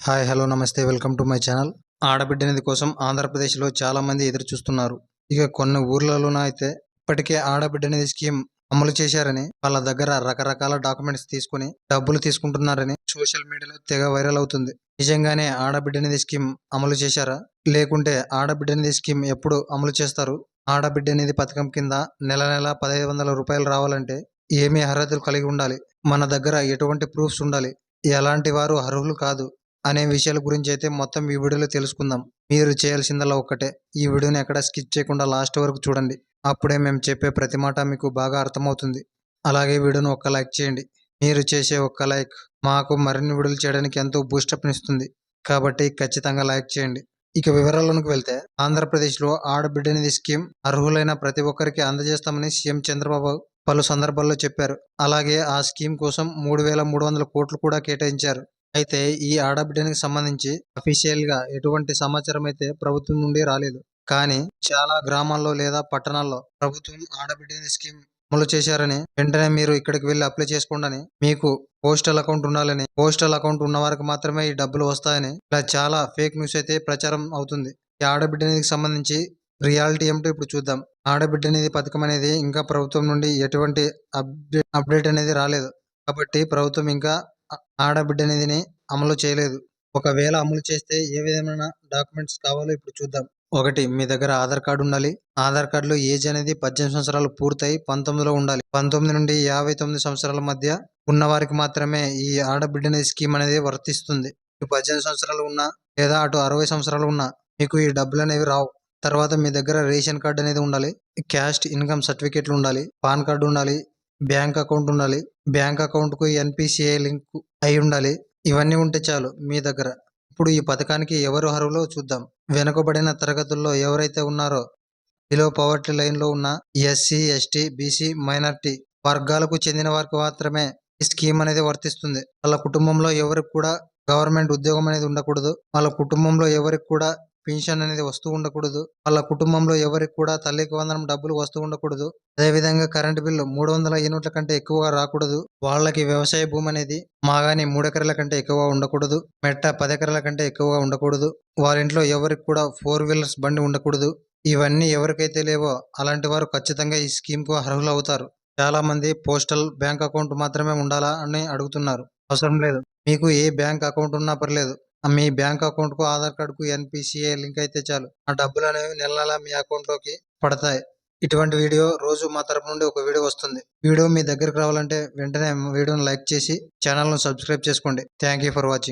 Hi hello నమస్తే welcome to my channel. ఆడబిడ్డ నిధి కోసం ఆంధ్రప్రదేశ్లో చాలా మంది ఎదురు చూస్తున్నారు ఇక కొన్ని ఊర్లలోన అయితే ఇప్పటికే ఆడబిడ్డ నిధి స్కీమ్ అమలు చేశారని వాళ్ళ దగ్గర రకరకాల డాక్యుమెంట్స్ తీసుకుని డబ్బులు తీసుకుంటున్నారని సోషల్ మీడియాలో తెగ వైరల్ అవుతుంది. నిజంగానే ఆడబిడ్డ నిధి స్కీమ్ అమలు చేశారా? లేకుంటే ఆడబిడ్డ నిధి స్కీమ్ ఎప్పుడు అమలు చేస్తారు? ఆడబిడ్డ నిధి పథకం కింద నెల నెల పదహైదు వందల రూపాయలు రావాలంటే ఏమి అర్హతలు కలిగి ఉండాలి? మన దగ్గర ఎటువంటి ప్రూఫ్స్ ఉండాలి? ఎలాంటి వారు అర్హులు కాదు. అనే విషయాల గురించి అయితే మొత్తం ఈ వీడియోలో తెలుసుకుందాం. మీరు చేయాల్సిందల్లా ఒక్కటే. ఈ వీడియోని ఎక్కడ స్కిప్ చేయకుండా లాస్ట్ వరకు చూడండి. అప్పుడే మేము చెప్పే ప్రతి మాట మీకు బాగా అర్థమవుతుంది. అలాగే వీడియోను ఒక్క లైక్ చేయండి. మీరు చేసే ఒక్క లైక్ మాకు మరిన్ని వీడియోలు చేయడానికి ఎంతో బూస్టప్నిస్తుంది కాబట్టి ఖచ్చితంగా లైక్ చేయండి. ఇక వివరాల్లోకి వెళ్తే ఆంధ్రప్రదేశ్లో ఆడబిడ్డ అనేది స్కీమ్ అర్హులైన ప్రతి ఒక్కరికి అందజేస్తామని సీఎం చంద్రబాబు పలు సందర్భాల్లో చెప్పారు. అలాగే ఆ స్కీమ్ కోసం మూడు వేల మూడు వందల కోట్లు కూడా కేటాయించారు. అయితే ఈ ఆడబిడ్డనికి సంబంధించి అఫీషియల్గా ఎటువంటి సమాచారం అయితే ప్రభుత్వం నుండి రాలేదు. కానీ చాలా గ్రామాల్లో లేదా పట్టణాల్లో ప్రభుత్వం ఆడబిడ్డని స్కీమ్ అమలు చేశారని వెంటనే మీరు ఇక్కడికి వెళ్ళి అప్లై చేసుకోండి మీకు పోస్టల్ అకౌంట్ ఉండాలని పోస్టల్ అకౌంట్ ఉన్న వారికి మాత్రమే ఈ డబ్బులు వస్తాయని ఇలా చాలా ఫేక్ న్యూస్ అయితే ప్రచారం అవుతుంది. ఈ ఆడబిడ్డ సంబంధించి రియాలిటీ ఏమిటో ఇప్పుడు చూద్దాం. ఆడబిడ్డ అనేది పథకం అనేది ఇంకా ప్రభుత్వం నుండి ఎటువంటి అప్డేట్ అప్డేట్ అనేది రాలేదు. కాబట్టి ప్రభుత్వం ఇంకా ఆడబిడ్డనిధిని ఆడబిడ్డ అమలు చేయలేదు. ఒకవేళ అమలు చేస్తే ఏ విధమైన డాక్యుమెంట్స్ కావాలో ఇప్పుడు చూద్దాం. ఒకటి మీ దగ్గర ఆధార్ కార్డు ఉండాలి. ఆధార్ కార్డులో ఏజ్ అనేది పద్దెనిమిది సంవత్సరాలు పూర్తయి పంతొమ్మిదిలో ఉండాలి. పంతొమ్మిది నుండి యాభై తొమ్మిది సంవత్సరాల మధ్య ఉన్న వారికి మాత్రమే ఈ ఆడబిడ్డ స్కీమ్ అనేది వర్తిస్తుంది. ఇటు పద్దెనిమిది సంవత్సరాలు ఉన్నా లేదా అటు అరవై సంవత్సరాలు ఉన్నా మీకు ఈ డబ్బులు అనేవి రావు. తర్వాత మీ దగ్గర రేషన్ కార్డు అనేది ఉండాలి. క్యాస్ట్ ఇన్కమ్ సర్టిఫికేట్లు ఉండాలి. పాన్ కార్డు ఉండాలి. బ్యాంక్ అకౌంట్ ఉండాలి. బ్యాంక్ అకౌంట్కు ఎన్పిసిఐ లింక్ అయి ఉండాలి. ఇవన్నీ ఉంటే చాలు మీ దగ్గర. ఇప్పుడు ఈ పథకానికి ఎవరు అర్హులో చూద్దాం. వెనుకబడిన తరగతుల్లో ఎవరైతే ఉన్నారో బిలో పవర్టీ లైన్లో ఉన్న ఎస్సీ ఎస్టీ బీసీ మైనార్టీ వర్గాలకు చెందిన వారికి మాత్రమే ఈ స్కీమ్ అనేది వర్తిస్తుంది. వాళ్ళ కుటుంబంలో ఎవరికి కూడా గవర్నమెంట్ ఉద్యోగం అనేది ఉండకూడదు. వాళ్ళ కుటుంబంలో ఎవరికి కూడా పెన్షన్ అనేది వస్తూ ఉండకూడదు. వాళ్ళ కుటుంబంలో ఎవరికి కూడా తల్లికి వందనం డబ్బులు వస్తూ ఉండకూడదు. అదేవిధంగా కరెంటు బిల్లు మూడు వందల యూనిట్ల కంటే ఎక్కువగా రాకూడదు. వాళ్ళకి వ్యవసాయ భూమి అనేది మాగాని మూడెకరాల కంటే ఎక్కువ ఉండకూడదు. మెట్ట పదెకరాల కంటే ఎక్కువగా ఉండకూడదు. వాళ్ళ ఇంట్లో ఎవరికి కూడా ఫోర్ వీలర్స్ బండి ఉండకూడదు. ఇవన్నీ ఎవరికైతే లేవో అలాంటి వారు ఖచ్చితంగా ఈ స్కీమ్కు అర్హులు అవుతారు చాలా మంది పోస్టల్ బ్యాంక్ అకౌంట్ మాత్రమే ఉండాలా అని అడుగుతున్నారు. అవసరం లేదు. మీకు ఏ బ్యాంక్ అకౌంట్ ఉన్నా పర్లేదు. మీ బ్యాంక్ అకౌంట్కు ఆధార్ కార్డు కు ఎన్పిసిఐ లింక్ అయితే చాలు. ఆ డబ్బులు అనేవి నెల నెలా మీ అకౌంట్లోకి పడతాయి. ఇటువంటి వీడియో రోజు మా తరపు నుండి ఒక వీడియో వస్తుంది. వీడియో మీ దగ్గరకు రావాలంటే వెంటనే వీడియోని లైక్ చేసి ఛానల్ను సబ్స్క్రైబ్ చేసుకోండి. Thank you for watching.